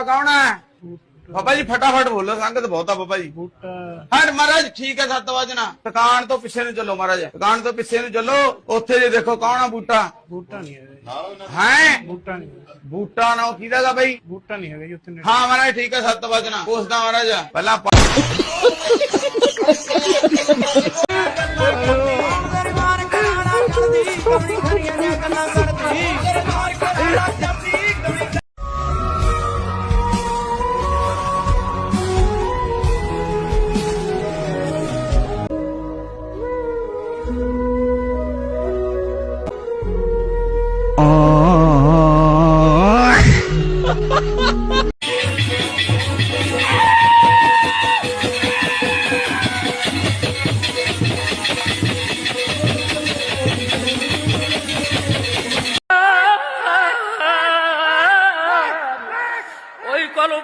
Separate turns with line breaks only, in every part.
ਬੂਟਾ ਕੌਣ ਹੈ? ਬਾਬਾ ਜੀ ਫਟਾਫਟ ਬੋਲੋ ਸੰਗਤ ਬਹੁਤਾ ਬਾਬਾ ਜੀ।
ਬੂਟਾ
ਹਾਂ ਮਹਾਰਾਜ ਠੀਕ ਹੈ ਸੱਤ ਵਜਣਾ ਦੁਕਾਨ ਤੋਂ ਪਿੱਛੇ ਨੂੰ ਚੱਲੋ ਮਹਾਰਾਜ। ਦੁਕਾਨ ਤੋਂ ਪਿੱਛੇ ਨੂੰ ਚੱਲੋ ਉੱਥੇ ਜੇ ਦੇਖੋ ਕੌਣ ਆ ਬੂਟਾ।
ਬੂਟਾ ਨਹੀਂ ਜੀ।
ਹੈ?
ਬੂਟਾ ਨਹੀਂ।
ਬੂਟਾ ਨਾ ਕਿਹਦਾ ਗਾ ਬਈ?
ਬੂਟਾ ਨਹੀਂ ਹੈਗਾ ਜੀ ਉੱਥੇ।
ਹਾਂ ਮਹਾਰਾਜ ਠੀਕ ਹੈ ਸੱਤ ਵਜਣਾ ਪੁੱਛਦਾ ਮਹਾਰਾਜ। ਪਹਿਲਾਂ ਪਾ-
ਦਰਬਾਰ ਕਰਾਣਾ ਕਰਦੀ ਕਮਣੀ ਖੜੀਆਂ ਦੀਆਂ ਗੱਲਾਂ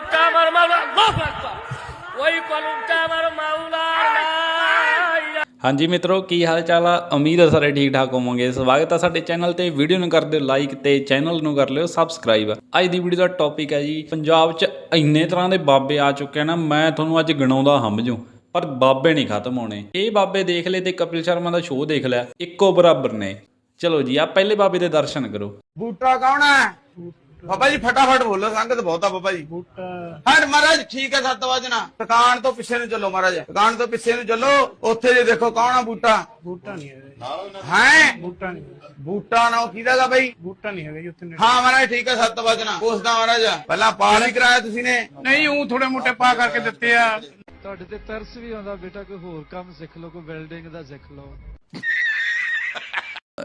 কলমটা আমার মাওলা আল্লাহু আকবার ওই কলমটা আমার মাওলা লা ইলাহা
ਹਾਂਜੀ ਮਿੱਤਰੋ ਕੀ ਹਾਲ ਚਾਲ ਆ ਉਮੀਦ ਹੈ ਸਾਰੇ ਠੀਕ ਠਾਕ ਹੋਵੋਗੇ ਸਵਾਗਤ ਹੈ ਸਾਡੇ ਚੈਨਲ ਤੇ ਵੀਡੀਓ ਨੂੰ ਕਰ ਦਿਓ ਲਾਈਕ ਤੇ ਚੈਨਲ ਨੂੰ ਕਰ ਲਿਓ ਸਬਸਕ੍ਰਾਈਬ ਅੱਜ ਦੀ ਵੀਡੀਓ ਦਾ ਟੌਪਿਕ ਹੈ ਜੀ ਪੰਜਾਬ 'ਚ ਇੰਨੇ ਤਰ੍ਹਾਂ ਦੇ ਬਾਬੇ ਆ ਚੁੱਕੇ ਆ ਨਾ ਮੈਂ ਤੁਹਾਨੂੰ ਅੱਜ ਗਿਣਾਉਂਦਾ ਹਮਝੂ ਪਰ ਬਾਬੇ ਨਹੀਂ ਖਤਮ ਹੋਣੇ ਇਹ ਬਾਬੇ ਦੇਖ ਲਏ ਤੇ ਕਪਿਲ ਸ਼ਰਮਾ ਦਾ ਸ਼ੋਅ ਦੇਖ ਲਿਆ ਇੱਕੋ ਬਰਾਬਰ ਨੇ ਚਲੋ ਜੀ ਆ ਪਹਿਲੇ ਬਾਬੇ ਦੇ ਦਰਸ਼ਨ ਕਰੋ
ਬੂਟਾ ਕੌਣ ਹੈ ਬਾਬਾ ਜੀ ਫਟਾਫਟ ਬੋਲੋ ਸੰਗਤ ਬਹੁਤਾ ਬਾਬਾ ਜੀ।
ਬੂਟਾ।
ਹਾਂ ਮਹਾਰਾਜ ਠੀਕ ਹੈ ਸੱਤ ਵਜਣਾ ਦੁਕਾਨ ਤੋਂ ਪਿੱਛੇ ਨੂੰ ਚੱਲੋ ਮਹਾਰਾਜ ਦੁਕਾਨ ਤੋਂ ਪਿੱਛੇ ਨੂੰ ਚੱਲੋ। ਉੱਥੇ ਜੇ ਦੇਖੋ ਕੌਣ ਆ ਬੂਟਾ।
ਬੂਟਾ ਨਹੀਂ ਜੀ।
ਹੈ?
ਬੂਟਾ ਨਹੀਂ।
ਬੂਟਾ ਨਾ ਕਿਹਦਾ ਗਾ ਬਈ?
ਬੂਟਾ ਨਹੀਂ ਹੈਗਾ ਜੀ ਉੱਥੇ।
ਹਾਂ ਮਹਾਰਾਜ ਠੀਕ ਹੈ ਸੱਤ ਵਜਣਾ ਪੁੱਛਦਾ ਮਹਾਰਾਜ ਪਹਿਲਾਂ ਪਾਲ ਵੀ ਕਰਾਇਆ ਤੁਸੀਂ ਨੇ।
ਨਹੀਂ ਉਹ ਥੋੜੇ ਮੋਟੇ ਪਾ ਕਰਕੇ ਦਿੱਤੇ ਆ।
ਤੁਹਾਡੇ ਤੇ ਤਰਸ ਵੀ ਆਉਂਦਾ ਬੇਟਾ ਕੋਈ ਹੋਰ ਕੰਮ ਸਿੱਖ ਲਓ ਕੋਈ ਵੈਲਡਿੰਗ ਦਾ ਸਿੱਖ ਲਓ।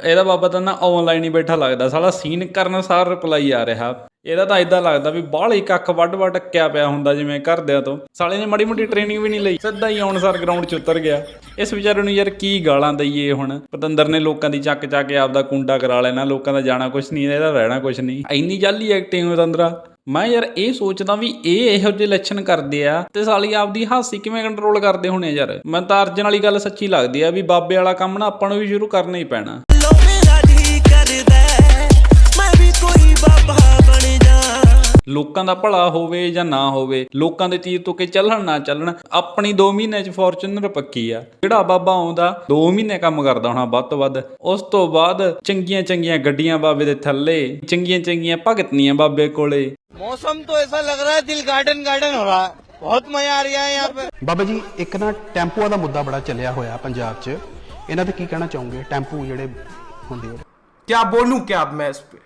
ਇਹਦਾ ਬਾਬਾ ਤਾਂ ਨਾ ਆਨਲਾਈਨ ਹੀ ਬੈਠਾ ਲੱਗਦਾ, ਸਾਲਾ ਸੀਨ ਕਰਨ ਸਾਰ ਰਿਪਲਾਈ ਆ ਰਿਹਾ। ਇਹਦਾ ਤਾਂ ਇਦਾਂ ਲੱਗਦਾ ਵੀ ਬਾਹਲਾ ਹੀ ਕੱਖ ਵੱਡ ਵੱਡ ਟੱਕਿਆ ਪਿਆ ਹੁੰਦਾ ਜਿਵੇਂ ਘਰਦਿਆਂ ਤੋਂ। ਸਾਲੇ ਨੇ ਮਾੜੀ ਮੋਟੀ ਟ੍ਰੇਨਿੰਗ ਵੀ ਨਹੀਂ ਲਈ, ਸਿੱਧਾ ਹੀ ਆਉਣ ਸਾਰ ਗਰਾਊਂਡ 'ਚ ਉਤਰ ਗਿਆ। ਇਸ ਵਿਚਾਰੇ ਨੂੰ ਯਾਰ ਕੀ ਗਾਲਾਂ ਦਈਏ ਹੁਣ? ਪਤੰਦਰ ਨੇ ਲੋਕਾਂ ਦੀ ਚੱਕ ਚੱਕ ਕੇ ਆਪਦਾ ਕੁੰਡਾ ਕਰਾ ਲੈਣਾ, ਲੋਕਾਂ ਦਾ ਜਾਣਾ ਕੁਛ ਨਹੀਂ, ਇਹਦਾ ਰਹਿਣਾ ਕੁਛ ਨਹੀਂ। ਇੰਨੀ ਜਾਲੀ ਐਕਟਿੰਗ ਪਤੰਦਰਾ। ਮੈਂ ਯਾਰ ਇਹ ਸੋਚਦਾ ਵੀ ਇਹ ਇਹੋ ਜਿਹੇ ਲੱਛਣ ਕਰਦੇ ਆ ਤੇ ਸਾਲੀ ਆਪਦੀ ਹਾਸੀ ਕਿਵੇਂ ਕੰਟਰੋਲ ਕਰਦੇ ਹੋਣੇ ਯਾਰ? ਮੈਂ ਤਾਂ ਅਰਜਨ ਵਾਲੀ ਗੱਲ ਸੱਚੀ ਲੱਗਦੀ ਆ ਵੀ ਬਾਬੇ ਵਾਲਾ ਕੰਮ ਨਾ ਆਪਾਂ ਨੂੰ ਵੀ ਸ਼ੁਰੂ ਕਰਨਾ ਹੀ ਪੈਣਾ।
ਲੋ ਮੇਰਾ ਕਰਦਾ
ਲੋਕਾਂ ਦਾ ਭਲਾ ਹੋਵੇ ਜਾਂ ਨਾ ਹੋਵੇ ਲੋਕਾਂ ਦੇ ਤੀਰ ਤੋਂ ਕੇ ਚੱਲਣ ਨਾ ਚੱਲਣ ਆਪਣੀ 2 ਮਹੀਨੇ ਚ ਫੋਰਚੂਨਰ ਪੱਕੀ ਆ ਜਿਹੜਾ ਬਾਬਾ ਆਉਂਦਾ 2 ਮਹੀਨੇ ਕੰਮ ਕਰਦਾ ਹੋਣਾ ਵੱਧ ਤੋਂ ਵੱਧ ਉਸ ਤੋਂ ਬਾਅਦ ਚੰਗੀਆਂ ਚੰਗੀਆਂ ਗੱਡੀਆਂ ਬਾਬੇ ਦੇ ਥੱਲੇ ਚੰਗੀਆਂ ਚੰਗੀਆਂ ਭਗਤਨੀਆਂ ਬਾਬੇ ਕੋਲੇ
मौसम तो ऐसा लग रहा है दिल गार्डन गार्डन हो रहा है बहुत मजा आ रहा है यहाँ पे
ਬਾਬਾ ਜੀ ਇੱਕ ਨਾ ਟੈਂਪੂਆਂ ਦਾ ਮੁੱਦਾ ਬੜਾ ਚੱਲਿਆ ਹੋਇਆ ਪੰਜਾਬ 'ਚ ਇਹਨਾਂ ਤੇ ਕੀ ਕਹਿਣਾ ਚਾਹੋਗੇ ਟੈਂਪੂ ਜਿਹੜੇ ਹੁੰਦੇ ਆ
क्या बोलूं क्या अब मैं इस पे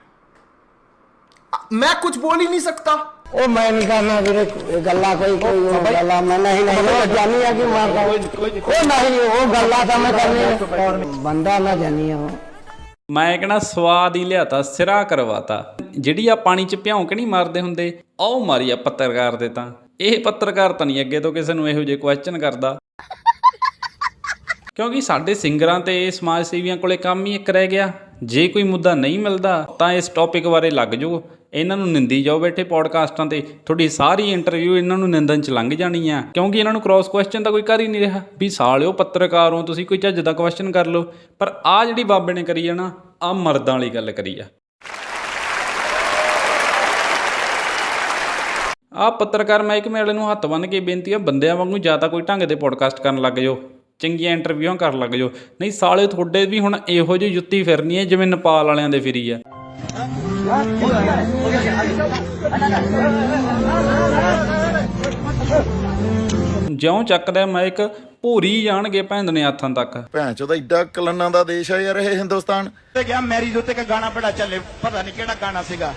मैं कुछ बोल ही नहीं सकता
ओ मैं नहीं करना ਵੀਰੇ ਗੱਲਾਂ ਕੋਈ ਕੋਈ ਉਹ ਗੱਲਾਂ ਮੈਂ ਨਹੀਂ ਨਹੀਂ ਉਹ ਜਾਨੀ ਆ ਕਿ ਮਾਰ ਉਹ ਨਹੀਂ ਉਹ ਗੱਲਾਂ ਤਾਂ ਮੈਂ ਕਰਨੀ ਬੰਦਾ ਨਾ ਜਾਨੀ ਆ ਉਹ
ਮੈਂ ਕਹਣਾ ਸਵਾਦ ਹੀ ਲਿਆਤਾ ਸਿਰਾ ਕਰਵਾਤਾ ਜਿਹੜੀ ਆ ਪਾਣੀ ਚ ਭਿਉਂਕ ਨਹੀਂ ਮਾਰਦੇ ਹੁੰਦੇ ਉਹ ਮਾਰੀ ਆ ਪੱਤਰਕਾਰ ਦੇ ਤਾਂ ਇਹ ਪੱਤਰਕਾਰ ਤਾਂ ਨਹੀਂ ਅੱਗੇ ਤੋਂ ਕਿਸੇ ਨੂੰ ਇਹੋ ਜਿਹੇ ਕੁਐਸਚਨ ਕਰਦਾ ਕਿਉਂਕਿ ਸਾਡੇ ਸਿੰਗਰਾਂ ਤੇ ਸਮਾਜ ਸੇਵੀਆਂ ਕੋਲੇ ਕੰਮ ਹੀ ਇੱਕ ਰਹਿ ਗਿਆ ਜੇ ਕੋਈ ਮੁੱਦਾ ਨਹੀਂ ਮਿਲਦਾ ਤਾਂ ਇਸ ਟੌਪਿਕ ਬਾਰੇ ਲੱਗ ਜਾਓ ਇਹਨਾਂ ਨੂੰ ਨਿੰਦੀ ਜਾਓ ਬੈਠੇ ਪੋਡਕਾਸਟਾਂ ਤੇ। ਤੁਹਾਡੀ ਸਾਰੀ ਇੰਟਰਵਿਊ ਇਹਨਾਂ ਨੂੰ ਨਿੰਦਣ ਚ ਲੰਘ ਜਾਣੀ ਆ। ਕਿਉਂਕਿ ਇਹਨਾਂ ਨੂੰ ਕ੍ਰਾਸ ਕੁਐਸਚਨ ਦਾ ਕੋਈ ਕਰ ਹੀ ਨਹੀਂ ਰਿਹਾ। ਵੀ ਸਾਲਿਓ ਪੱਤਰਕਾਰ ਹੋ, ਤੁਸੀਂ ਕੋਈ ਚੱਜ ਦਾ ਕੁਐਸਚਨ ਕਰ ਲਓ। ਪਰ ਆ ਜਿਹੜੀ ਬਾਬੇ ਨੇ ਕਰੀ ਆ ਨਾ ਆ ਮਰਦਾਂ ਵਾਲੀ ਗੱਲ ਕਰੀ ਆ। ਆ ਪੱਤਰਕਾਰ ਮਹਿਕਮੇ ਵਾਲੇ ਨੂੰ ਹੱਥ ਬੰਨ੍ਹ ਕੇ ਬੇਨਤੀ ਆ, ਬੰਦਿਆਂ ਵਾਂਗੂ ਜਾਂ ਤਾਂ ਕੋਈ ਢੰਗ ਦੇ ਪੋਡਕਾਸਟ ਕਰਨ ਲੱਗ ਜਾਓ। ਚੰਗੀਆਂ ਇੰਟਰਵਿਊਆਂ ਕਰਨ ਲੱਗ ਜਾਓ। ਨਹੀਂ ਸਾਲੇ ਤੁਹਾਡੇ ਵੀ ਹੁਣ ਇਹੋ ਜਿਹੀ ਜੁੱਤੀ ਫਿਰਨੀ ਹੈ ਜਿਵੇਂ ਨੇਪਾਲ ਵਾਲਿਆਂ ਦੇ ਫਿਰੀ ਆ। ਜਿਉਂ ਚੱਕਦਾ ਮਾਈਕ ਭੂਰੀ ਜਾਣਗੇ ਭੈਣ ਨੇ ਹੱਥਾਂ ਤੱਕ।
ਭੈਣ ਚੋਦਾ ਏਡਾ ਕਲਨਾਂ ਦਾ ਦੇਸ਼ ਆ ਯਾਰ ਇਹ ਹਿੰਦੁਸਤਾਨ।
ਤੇ ਗਿਆ ਮੈਰਿਜ ਉੱਤੇ ਇੱਕ ਗਾਣਾ ਬੜਾ ਚੱਲੇ ਪਤਾ ਨਹੀਂ ਕਿਹੜਾ ਗਾਣਾ ਸੀਗਾ।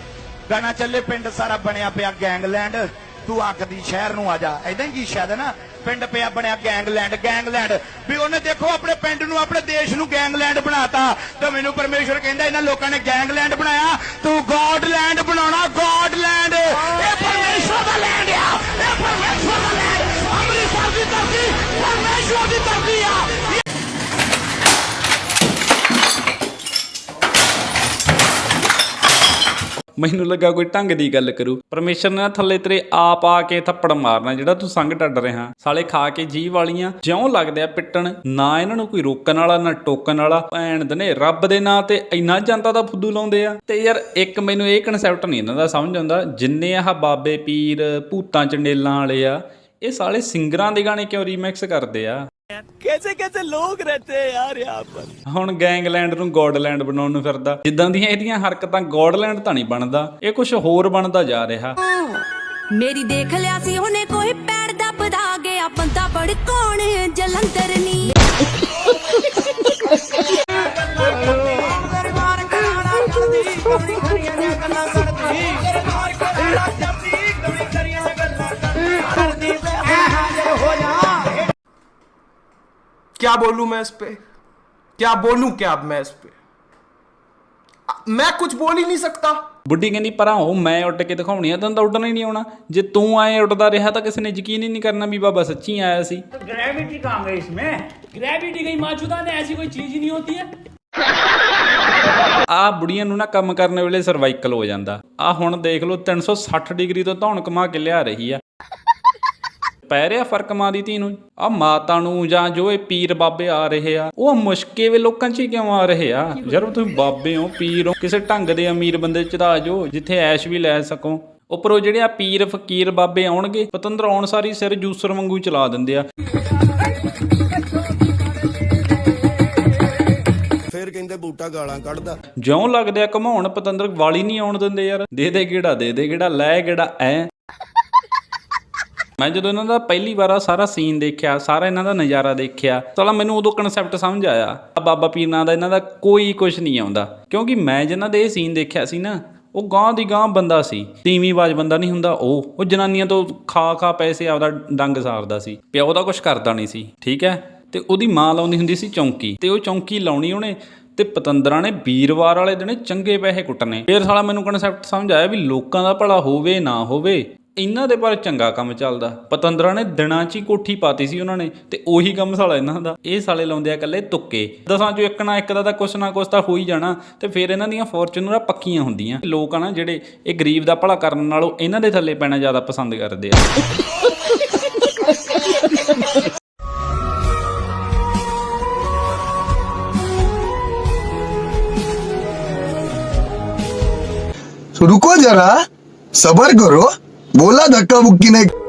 ਗਾਣਾ ਚੱਲੇ ਪਿੰਡ ਸਾਰਾ ਬਣਿਆ ਪਿਆ ਗੈਂਗਲੈਂਡ। ਤੂੰ ਆਖਦੀ ਸ਼ਹਿਰ ਨੂੰ ਆ ਜਾ। ਐਦਾਂ ਹੀ ਸ਼ਾਇਦ ਨਾ? ਪਿੰਡ ਪਿਆ ਬਣਿਆ ਗੈਂਗਲੈਂਡ ਗੈਂਗਲੈਂਡ। ਵੀ ਉਹਨੇ ਦੇਖੋ ਆਪਣੇ ਪਿੰਡ ਨੂੰ, ਆਪਣੇ ਦੇਸ਼ ਨੂੰ ਗੈਂਗਲੈਂਡ ਬਣਾਤਾ। ਤੇ ਮੈਨੂੰ ਪਰਮੇਸ਼ਵਰ ਕਹਿੰਦਾ, ਇਹਨਾਂ ਲੋਕਾਂ ਨੇ ਗੈਂਗਲੈਂਡ ਬਣਾਇਆ। ਤੂੰ
ਮੈਨੂੰ ਲੱਗਾ ਕੋਈ ਢੰਗ ਦੀ ਗੱਲ ਕਰੂ। ਪਰਮੇਸ਼ਰ ਨੇ ਨਾ ਥੱਲੇ ਤੇਰੇ ਆਪ ਆ ਕੇ ਥੱਪੜ ਮਾਰਨਾ, ਜਿਹੜਾ ਤੂੰ ਸੰਗ ਡੱਡ ਰਿਹਾ। ਸਾਲੇ ਖਾ ਕੇ ਜੀਵ ਵਾਲੀਆਂ ਜਿਉਂ ਲੱਗਦੇ ਆ ਪਿੱਟਣ, ਨਾ ਇਹਨਾਂ ਨੂੰ ਕੋਈ ਰੋਕਣ ਵਾਲਾ, ਨਾ ਟੋਕਣ ਵਾਲਾ। ਭੈਣ ਦਨੇ, ਰੱਬ ਦੇ ਨਾਂ ਤੇ ਇੰਨਾ ਜਨਤਾ ਦਾ ਫੁੱਦੂ ਲਾਉਂਦੇ ਆ। ਤੇ ਯਾਰ ਇੱਕ ਮੈਨੂੰ ਇਹ ਕਨਸੈਪਟ ਨਹੀਂ ਇਹਨਾਂ ਦਾ ਸਮਝ ਆਉਂਦਾ, ਜਿੰਨੇ ਆਹ ਬਾਬੇ ਪੀਰ, ਭੂਤਾਂ ਚੰਡੇਲਾਂ ਵਾਲੇ ਆ, ਇਹ ਸਾਲੇ ਸਿੰਗਰਾਂ ਦੇ ਗਾਣੇ ਕਿਉਂ ਰੀਮਿਕਸ ਕਰਦੇ ਆ?
ਕੈਸੇ ਕੈਸੇ ਲੋਕ ਰਹਤੇ ਹੈ ਯਾਰ ਪਰ?
ਹੁਣ ਗੈਂਗਲੈਂਡ ਨੂੰ ਗੋਡਲੈਂਡ ਬਣਾਉਣ ਨੂੰ ਫਿਰਦਾ। ਜਿੱਦਾਂ ਦੀਆਂ ਇਹਦੀਆਂ ਹਰਕਤਾਂ ਗੋਡਲੈਂਡ ਤਾਂ ਨਹੀਂ ਬਣਦਾ ਇਹ ਕੁਝ ਹੋਰ ਬਣਦਾ ਜਾ ਰਿਹਾ।
ਮੇਰੀ ਦੇਖ ਲਿਆ ਸੀ ਹੁਣੇ ਕੋਈ ਪੈਰ ਦੱਬਦਾ ਗਿਆ ਬੰਦਾ ਬੜ ਕੋਣ ਜਲੰਧਰ ਨੀ।
क्या बोलूं मैं इस पे क्या बोलूं क्या अब मैं इस पे अ- मैं कुछ बोल ही नहीं सकता
ਬੁੱਢੀ ਕਹਿੰਦੀ ਪਰਾਂ ਉਹ ਮੈਂ ਉੱਡ ਕੇ ਦਿਖਾਉਣੀ ਆ ਤੈਨੂੰ ਤਾਂ ਉੱਡਣਾ ਹੀ ਨਹੀਂ ਆਉਣਾ ਜੇ ਤੂੰ ਆਏ ਉੱਡਦਾ ਰਿਹਾ ਤਾਂ ਕਿਸੇ ਨੇ ਯਕੀਨ ਹੀ ਨਹੀਂ ਕਰਨਾ ਵੀ ਬਾਬਾ ਸੱਚੀ ਆਇਆ ਸੀ
ग्रेविटी कहाँ गई इसमें ग्रेविटी गई मौजूदा ने ऐसी कोई चीज ही नहीं होती है
ਆ ਬੁੜੀਆਂ ਨੂੰ ਨਾ ਕੰਮ ਕਰਨ ਵੇਲੇ ਸਰਵਾਈਕਲ ਹੋ ਜਾਂਦਾ ਆ ਹੁਣ ਦੇਖ ਲਓ 360 ਡਿਗਰੀ ਤੋਂ ਧੌਣ ਕਮਾ ਕੇ ਲਿਆ ਰਹੀ ਆ ਪੈ ਰਿਹਾ ਫ਼ਰਕ ਮਾਂ ਦੀ ਧੀ ਨੂੰ? ਆ ਮਾਤਾ ਨੂੰ ਜਾਂ ਜੋ ਇਹ ਪੀਰ ਬਾਬੇ ਆ ਰਹੇ ਆ ਉਹ ਮੁਸ਼ਕੇ ਵੇ ਲੋਕਾਂ 'ਚ ਹੀ ਕਿਉਂ ਆ ਰਹੇ ਆ? ਯਾਰ ਤੁਸੀਂ ਬਾਬੇ ਹੋ ਪੀਰ ਹੋ ਕਿਸੇ ਢੰਗ ਦੇ ਅਮੀਰ ਬੰਦੇ 'ਚ ਤਾਂ ਆ ਜਾਓ ਜਿੱਥੇ ਐਸ਼ ਵੀ ਲੈ ਸਕੋ। ਉੱਪਰੋਂ ਜਿਹੜੇ ਆ ਪੀਰ ਫਕੀਰ ਬਾਬੇ ਆਉਣਗੇ ਪਤੰਦਰ ਆਉਣ ਸਾਰੀ ਸਿਰ ਜੂਸਰ ਵਾਂਗੂ ਚਲਾ ਦਿੰਦੇ ਆ।
ਫਿਰ ਕਹਿੰਦੇ ਬੂਟਾ ਗਾਲਾਂ ਕੱਢਦਾ।
ਜਿਉਂ ਲੱਗਦੇ ਆ ਘਮਾਉਣ ਪਤੰਦਰ ਵਾਲੀ ਨਹੀਂ ਆਉਣ ਦਿੰਦੇ ਯਾਰ। ਦੇ ਦੇ ਗੇੜਾ ਦੇ ਦੇ ਗੇੜਾ ਲੈ ਗੇੜਾ ਐ। ਮੈਂ ਜਦੋਂ ਇਹਨਾਂ ਦਾ ਪਹਿਲੀ ਵਾਰ ਸਾਰਾ ਸੀਨ ਦੇਖਿਆ, ਸਾਰਾ ਇਹਨਾਂ ਦਾ ਨਜ਼ਾਰਾ ਦੇਖਿਆ, ਸਾਲਾ ਮੈਨੂੰ ਉਦੋਂ ਕਨਸੈਪਟ ਸਮਝ ਆਇਆ। ਬਾਬਾ ਪੀਰ ਨਾਂ ਦਾ ਇਹਨਾਂ ਦਾ ਕੋਈ ਕੁਝ ਨਹੀਂ ਆਉਂਦਾ। ਕਿਉਂਕਿ ਮੈਂ ਜਿਨ੍ਹਾਂ ਦੇ ਇਹ ਸੀਨ ਦੇਖਿਆ ਸੀ ਨਾ, ਉਹ ਗਾਂ ਦੀ ਗਾਂ ਬੰਦਾ ਸੀ। ਤੀਵੀਂ ਬਾਜ ਬੰਦਾ ਨਹੀਂ ਹੁੰਦਾ, ਉਹ ਉਹ ਜਨਾਨੀਆਂ ਤੋਂ ਖਾ ਖਾ ਪੈਸੇ ਆਪਦਾ ਡੰਗ ਸਾਰਦਾ ਸੀ। ਪਿਓ ਦਾ ਕੁਝ ਕਰਦਾ ਨਹੀਂ ਸੀ, ਠੀਕ ਹੈ? ਤੇ ਉਹਦੀ ਮਾਂ ਲਾਉਂਦੀ ਹੁੰਦੀ ਸੀ ਚੌਂਕੀ, ਤੇ ਉਹ ਚੌਂਕੀ ਲਾਉਣੀ ਉਹਨੇ, ਤੇ ਪਤੰਦਰਾਂ ਨੇ ਵੀਰਵਾਰ ਵਾਲੇ ਦਿਨ ਚੰਗੇ ਪੈਸੇ ਕੁੱਟਨੇ ਫੇਰ ਸਾਲਾ ਮੈਨੂੰ ਕਨਸੈਪਟ ਸਮਝ ਆਇਆ ਵੀ ਲੋਕਾਂ ਦਾ ਭਲਾ ਹੋਵੇ, ਨਾ ਹੋਵੇ ਇਹਨਾਂ ਦੇ ਪਰ ਚੰਗਾ ਕੰਮ ਚੱਲਦਾ ਪਤੰਦਰਾਂ ਨੇ ਦਿਨਾਂ 'ਚ ਹੀ ਕੋਠੀ ਪਾਤੀ ਸੀ ਉਹਨਾਂ ਨੇ ਤੇ ਉਹੀ ਕੰਮ ਸਾਲਾ ਇਹਨਾਂ ਦਾ ਇਹ ਸਾਲੇ ਲਾਉਂਦੇ ਆ ਇਕੱਲੇ ਤੁੱਕੇ ਦਸਾਂ 'ਚੋਂ ਇੱਕ ਨਾ ਇੱਕ ਦਾ ਤਾਂ ਕੁਛ ਨਾ ਕੁਛ ਤਾਂ ਹੋ ਹੀ ਜਾਣਾ ਤੇ ਫਿਰ ਇਹਨਾਂ ਦੀਆਂ ਫੋਰਚੂਨਰਾਂ ਪੱਕੀਆਂ ਹੁੰਦੀਆਂ ਲੋਕ ਆ ਨਾ ਜਿਹੜੇ ਇਹ ਗਰੀਬ ਦਾ ਭਲਾ ਕਰਨ ਨਾਲੋਂ ਇਹਨਾਂ ਦੇ ਥੱਲੇ ਪੈਣਾ ਜ਼ਿਆਦਾ ਪਸੰਦ ਕਰਦੇ ਆ
रुको जरा सबर करो बोला धक्का मुक्की नहीं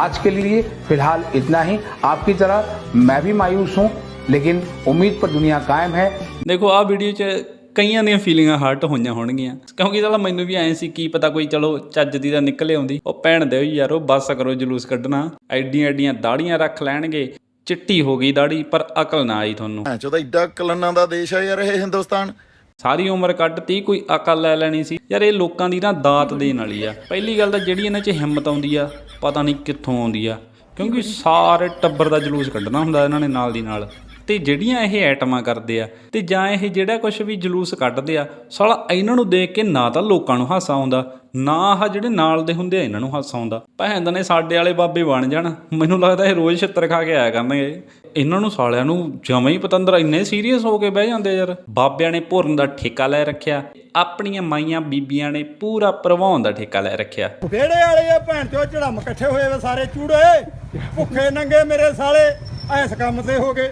आज के लिए फिलहाल इतना ही आपकी तरह मैं भी मायूस हूं लेकिन उम्मीद पर दुनिया कायम है
ਦੇਖੋ ਆਹ ਵੀਡੀਓ 'ਚ ਕਈਆਂ ਦੀਆਂ ਫੀਲਿੰਗਾਂ ਹਰਟ ਹੋਈਆਂ ਹੋਣਗੀਆਂ ਕਿਉਂਕਿ ਚਲੋ ਮੈਨੂੰ ਵੀ ਐਂ ਸੀ ਕੀ ਪਤਾ ਕੋਈ ਚਲੋ ਚੱਜ ਦੀ ਦਾ ਨਿਕਲੇ ਆਉਂਦੀ ਉਹ ਭੈਣ ਦੇ ਯਾਰ ਉਹ ਬੱਸ ਕਰੋ ਜਲੂਸ ਕੱਢਣਾ ਐਡੀਆਂ ਐਡੀਆਂ ਦਾੜੀਆਂ ਰੱਖ ਲੈਣਗੇ ਚਿੱਟੀ ਹੋ ਗਈ ਦਾੜੀ ਪਰ ਅਕਲ ਨਾ ਆਈ ਤੁਹਾਨੂੰ।
ਚੋ ਤਾਂ ਏਡਾ ਕਲਨਾਂ ਦਾ ਦੇਸ਼ ਆ ਯਾਰ ਇਹ ਹਿੰਦੁਸਤਾਨ।
ਸਾਰੀ ਉਮਰ ਕੱਢਤੀ ਕੋਈ ਅਕਲ ਲੈ ਲੈਣੀ ਸੀ। ਯਾਰ ਇਹ ਲੋਕਾਂ ਦੀ ਨਾ ਦਾਤ ਦੇਣ ਵਾਲੀ ਆ। ਪਹਿਲੀ ਗੱਲ ਤਾਂ ਜਿਹੜੀ ਇਹਨਾਂ 'ਚ ਹਿੰਮਤ ਆਉਂਦੀ ਆ ਪਤਾ ਨਹੀਂ ਕਿੱਥੋਂ ਆਉਂਦੀ ਆ। ਕਿਉਂਕਿ ਸਾਰੇ ਟੱਬਰ ਦਾ ਜਲੂਸ ਕੱਢਣਾ ਹੁੰਦਾ ਇਹਨਾਂ ਨੇ ਨਾਲ ਦੀ ਨਾਲ। ਤੇ ਜਿਹੜੀਆਂ ਇਹ ਐਟਮਾਂ ਕਰਦੇ ਆ ਤੇ ਜਾਂ ਇਹ ਜਿਹੜਾ ਕੁਝ ਵੀ ਜਲੂਸ ਕੱਢਦੇ ਆ, ਸਾਲਾ ਇਹਨਾਂ ਨੂੰ ਦੇਖ ਕੇ ਨਾ ਤਾਂ ਲੋਕਾਂ ਨੂੰ ਹਾਸਾ ਆਉਂਦਾ, ਨਾ ਆਹ ਜਿਹੜੇ ਨਾਲ ਦੇ ਹੁੰਦੇ ਆ, ਇਹਨਾਂ ਨੂੰ ਹਾਸਾ ਆਉਂਦਾ। ਭੈਣ ਨੇ ਸਾਡੇ ਵਾਲੇ ਬਾਬੇ ਬਣ ਜਾਣ, ਮੈਨੂੰ ਲੱਗਦਾ ਇਹ ਰੋਜ਼ ਛਿੱਤਰ ਖਾ ਕੇ ਆਇਆ ਕਰਨਗੇ। ਇਹਨਾਂ ਨੂੰ ਸਾਲਿਆਂ ਨੂੰ ਜਮਾਂ ਹੀ ਪਤੰਦਰ ਇੰਨੇ ਸੀਰੀਅਸ ਹੋ ਕੇ ਬਹਿ ਜਾਂਦੇ ਯਾਰ। ਬਾਬਿਆਂ ਨੇ ਭੁਰਨ ਦਾ ਠੇਕਾ ਲੈ ਰੱਖਿਆ, ਆਪਣੀਆਂ ਮਾਈਆਂ ਬੀਬੀਆਂ ਨੇ ਪੂਰਾ ਪ੍ਰਵਾਉਣ ਦਾ ਠੇਕਾ ਲੈ ਰੱਖਿਆ।
ਵਿਹੜੇ ਵਾਲੇ ਆ ਭੈਣ ਚੋ ਝੜਮ ਇਕੱਠੇ ਹੋਏ ਵੇ ਸਾਰੇ ਚੂੜੇ, ਭੁੱਖੇ ਨੰਗੇ ਮੇਰੇ ਸਾਲੇ, ਐਸ ਕੰਮ ਤੇ ਹੋ ਗਏ।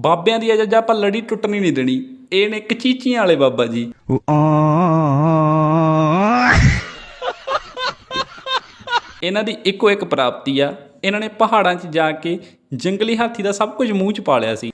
ਬਾਬਿਆਂ ਦੀ ਅਜਾ ਆਪਾਂ ਲੜੀ ਟੁੱਟਣੀ ਨਹੀਂ ਦੇਣੀ। ਇਹ ਨੇ ਕਚੀਚੀਆਂ ਵਾਲੇ ਬਾਬਾ ਜੀ। ਇਹਨਾਂ ਦੀ ਇੱਕੋ ਇੱਕ ਪ੍ਰਾਪਤੀ ਆ। ਇਹਨਾਂ ਨੇ ਪਹਾੜਾਂ 'ਚ ਜਾ ਕੇ ਜੰਗਲੀ ਹਾਥੀ ਦਾ ਸਭ ਕੁਝ ਮੂੰਹ 'ਚ ਪਾ ਲਿਆ ਸੀ।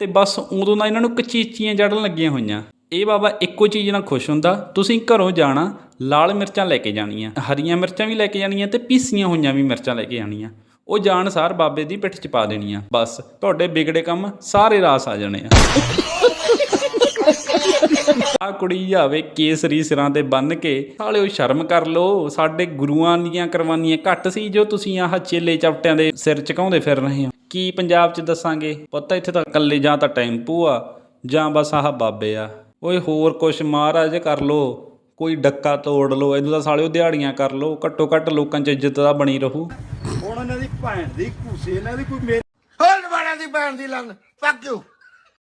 ਤੇ ਬਸ ਉਦੋਂ ਦਾ ਇਹਨਾਂ ਨੂੰ ਕਚੀਚੀਆਂ ਜੜਨ ਲੱਗੀਆਂ ਹੋਈਆਂ। ਇਹ ਬਾਬਾ ਇੱਕੋ ਚੀਜ਼ ਨਾਲ ਖੁਸ਼ ਹੁੰਦਾ, ਤੁਸੀਂ ਘਰੋਂ ਜਾਣਾ, ਲਾਲ ਮਿਰਚਾਂ ਲੈ ਕੇ ਜਾਣੀਆਂ, ਹਰੀਆਂ ਮਿਰਚਾਂ ਵੀ ਲੈ ਕੇ ਜਾਣੀਆਂ ਤੇ ਪੀਸੀਆਂ ਹੋਈਆਂ ਵੀ ਮਿਰਚਾਂ ਲੈ ਕੇ ਜਾਣੀਆਂ। ਉਹ ਜਾਣ ਸਾਰ ਬਾਬੇ ਦੀ ਪਿੱਠ 'ਚ ਪਾ ਦੇਣੀਆਂ। ਬਸ ਤੁਹਾਡੇ ਵਿਗੜੇ ਕੰਮ ਸਾਰੇ ਰਾਸ ਆ ਜਾਣੇ ਆ। ਆ ਕੁੜੀ ਜਾਵੇ ਕੇਸਰੀ ਸਿਰਾਂ ਤੇ ਬੰਨ ਕੇ ਸਾਲਿਓ ਸ਼ਰਮ ਕਰ ਲੋ ਸਾਡੇ ਗੁਰੂਆਂ ਦੀਆਂ ਕੁਰਬਾਨੀਆਂ ਘੱਟ ਸੀ ਜੋ ਤੁਸੀਂ ਆਹ ਚੇਲੇ ਚਪਟਿਆਂ ਦੇ ਸਿਰ ਚਕਾਉਂਦੇ ਫਿਰ ਰਹੇ ਹੋ। ਕੀ ਪੰਜਾਬ 'ਚ ਦੱਸਾਂਗੇ? ਪਤਾ ਇੱਥੇ ਤਾਂ ਇਕੱਲੇ ਜਾਂ ਤਾਂ ਟੈਂਪੂ ਆ ਜਾਂ ਬਸ ਆਹ ਬਾਬੇ ਆ। ਓਏ ਹੋਰ ਕੁਛ ਮਹਾਰਾਜ ਕਰ ਲੋ ਕੋਈ ਡੱਕਾ ਤੋੜ ਲੋ ਇਹਨੂੰ ਤਾਂ ਸਾਲਿਓ ਦਿਹਾੜੀਆਂ ਕਰ ਲੋ ਘੱਟੋ ਘੱਟ ਲੋਕਾਂ 'ਚ ਇੱਜ਼ਤ ਤਾਂ ਬਣੀ ਰਹੂ।
ਹੁਣ ਇਹਨਾਂ ਦੀ ਭੈਣ ਦੀ ਘੂਸੇ ਇਹਨਾਂ ਦੀ ਕੋਈ ਮੇਰੀ
ਹੋਲ ਵਾਲਿਆਂ ਦੀ ਭੈਣ ਦੀ ਲੰਨ ਫੱਕ ਯੂ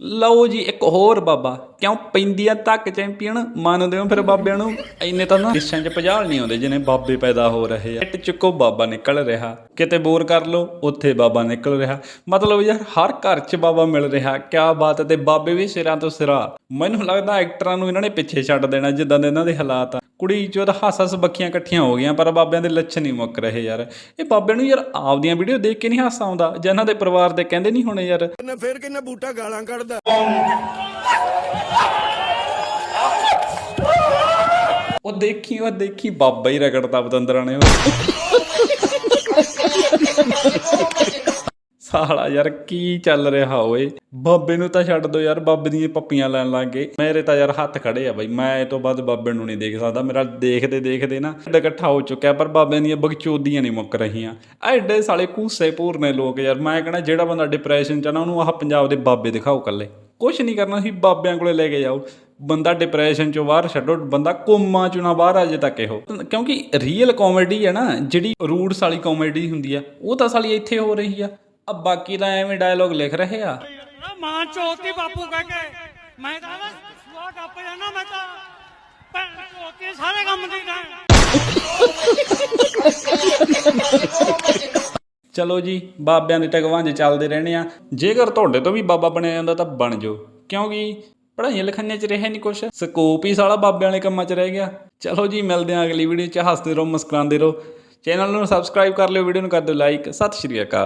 ਲਓ ਜੀ ਇੱਕ ਹੋਰ ਬਾਬਾ। ਕਿਉਂ? ਪੈਂਦੀ ਆ ਤੱਕ ਚੈਂਪੀਅਨ ਮੰਨਦੇ ਹੋ ਫਿਰ ਬਾਬਿਆਂ ਨੂੰ? ਇੰਨੇ ਤਾਂ ਨਾ ਦੇਸ਼ਾਂ 'ਚ ਭਜਾਲ ਨਹੀਂ ਆਉਂਦੇ ਜਿਨੇ ਬਾਬੇ ਪੈਦਾ ਹੋ ਰਹੇ ਆ। ਇੱਟ ਚੁੱਕੋ, ਬਾਬਾ ਨਿਕਲ ਰਿਹਾ। ਕਿਤੇ ਬੋਰ ਕਰ ਲਓ, ਉੱਥੇ ਬਾਬਾ ਨਿਕਲ ਰਿਹਾ। ਮਤਲਬ ਯਾਰ, ਹਰ ਘਰ 'ਚ ਬਾਬਾ ਮਿਲ ਰਿਹਾ। ਕਿਆ ਬਾਤ ਤੇ ਬਾਬੇ ਵੀ ਸਿਰਾਂ ਤੋਂ ਸਿਰਾ। ਮੈਨੂੰ ਲੱਗਦਾ ਐਕਟਰਾਂ ਨੂੰ ਇਹਨਾਂ ਨੇ ਪਿੱਛੇ ਛੱਡ ਦੇਣਾ, ਜਿੱਦਾਂ ਦੇ ਇਹਨਾਂ ਦੇ ਹਾਲਾਤ ਆ। ਕੁੜੀ ਚੋਂ ਤਾਂ ਹੱਸ ਹੱਸ ਇਕੱਠੀਆਂ ਹੋ ਗਈਆਂ ਪਰ ਬਾਬਿਆਂ ਦੇ ਲੱਛਣ ਨਹੀਂ ਮੁੱਕ ਰਹੇ ਯਾਰ। ਇਹ ਬਾਬਿਆਂ ਨੂੰ ਯਾਰ ਆਪਦੀਆਂ ਵੀਡੀਓ ਦੇਖ ਕੇ ਨਹੀਂ ਹਾਸਾ ਆਉਂਦਾ ਜਾਂ ਇਹਨਾਂ ਦੇ ਪਰਿਵਾਰ ਦੇ ਕਹਿੰਦੇ ਨਹੀਂ ਹੋਣੇ ਯਾਰ।
ਫੇਰ ਕਿੰਨਾ ਬੂਟਾ ਗਾਲਾਂ ਕੱਢਦਾ।
ਉਹ ਦੇਖੀ ਉਹ ਦੇਖੀ ਬਾਬਾ ਹੀ ਰਗੜਦਾ ਪਤੰਦਰਾਂ ਨੇ। ਉਹ ਸਾਲਾ ਯਾਰ ਕੀ ਚੱਲ ਰਿਹਾ ਓਏ? ਬਾਬੇ ਨੂੰ ਤਾਂ ਛੱਡ ਦੋ ਯਾਰ, ਬਾਬੇ ਦੀਆਂ ਪੱਪੀਆਂ ਲੈਣ ਲੱਗ ਗਏ। ਮੇਰੇ ਤਾਂ ਯਾਰ ਹੱਥ ਖੜੇ ਆ ਬਾਈ। ਮੈਂ ਇਹ ਤੋਂ ਬਾਅਦ ਬਾਬੇ ਨੂੰ ਨਹੀਂ ਦੇਖ ਸਕਦਾ। ਮੇਰਾ ਦੇਖਦੇ ਦੇਖਦੇ ਨਾ ਢਿੱਡ ਇਕੱਠਾ ਹੋ ਚੁੱਕਿਆ, ਪਰ ਬਾਬਿਆਂ ਦੀਆਂ ਬਗਚੋਦੀਆਂ ਨਹੀਂ ਮੁੱਕ ਰਹੀਆਂ। ਐਡੇ ਸਾਲੇ ਕੂਸੇ ਪੂਰਨੇ ਲੋਕ ਯਾਰ। ਮੈਂ ਕਹਣਾ, ਜਿਹੜਾ ਬੰਦਾ ਡਿਪਰੈਸ਼ਨ ਚ ਆ ਨਾ, ਉਹਨੂੰ ਆਹ ਪੰਜਾਬ ਦੇ ਬਾਬੇ ਦਿਖਾਓ ਕੱਲੇ ਕੁਛ ਨਹੀਂ ਕਰਨਾ ਸੀ ਬਾਬਿਆਂ ਕੋਲੇ ਲੈ ਕੇ ਜਾਓ। ਬੰਦਾ ਡਿਪਰੈਸ਼ਨ ਚੋਂ ਬਾਹਰ ਛੱਡੋ, ਬੰਦਾ ਕੋਮਾ ਚੋਂ ਨਾ ਬਾਹਰ ਆ ਜੇ ਤੱਕ ਇਹੋ। ਕਿਉਂਕਿ ਰੀਅਲ ਕਾਮੇਡੀ ਹੈ ਨਾ, ਜਿਹੜੀ ਰੂਟਸ ਵਾਲੀ ਕਾਮੇਡੀ ਹੁੰਦੀ ਆ, ਉਹ ਤਾਂ ਸਾਲੀ ਇੱਥੇ ਹੋ ਰਹੀ ਆ। ਆ ਬਾਕੀ ਤਾਂ ਐਵੇਂ ਡਾਇਲੋਗ ਲਿਖ ਰਹੇ ਆ
ਮਾਂ ਚੋਤੀ ਬਾਪੂ ਕਹਿ ਕੇ ਮੈਂ ਤਾਂ ਨਾ ਸੁਆ ਟੱਪ ਜਾਣਾ ਮੈਂ ਤਾਂ ਭੈਣ ਚੋਤੀ ਸਾਰੇ ਕੰਮ ਦੀ ਨਾ।
ਚਲੋ ਜੀ ਬਾਬਿਆਂ ਦੇ ਟਗਵਾਂਜ ਚੱਲਦੇ ਰਹਿਣੇ ਆ। ਜੇਕਰ ਤੁਹਾਡੇ ਤੋਂ ਵੀ ਬਾਬਾ ਬਣਿਆ ਜਾਂਦਾ ਤਾਂ ਬਣ ਜਾਓ। ਕਿਉਂਕਿ ਪੜ੍ਹਾਈਆਂ ਲਿਖਾਈਆਂ 'ਚ ਰਿਹਾ ਨਹੀਂ ਕੁਛ। ਸਕੋਪ ਹੀ ਸਾਲਾ ਬਾਬਿਆਂ ਵਾਲੇ ਕੰਮਾਂ 'ਚ ਰਹਿ ਗਿਆ। ਚਲੋ ਜੀ ਮਿਲਦੇ ਆ ਅਗਲੀ ਵੀਡੀਓ 'ਚ। ਹੱਸਦੇ ਰਹੋ ਮੁਸਕਰਾਉਂਦੇ ਰਹੋ। ਚੈਨਲ ਨੂੰ ਸਬਸਕ੍ਰਾਈਬ ਕਰ ਲਿਓ ਵੀਡੀਓ ਨੂੰ ਕਰ ਦਿਓ ਲਾਈਕ ਸਤਿ ਸ਼੍ਰੀ ਅਕਾਲ।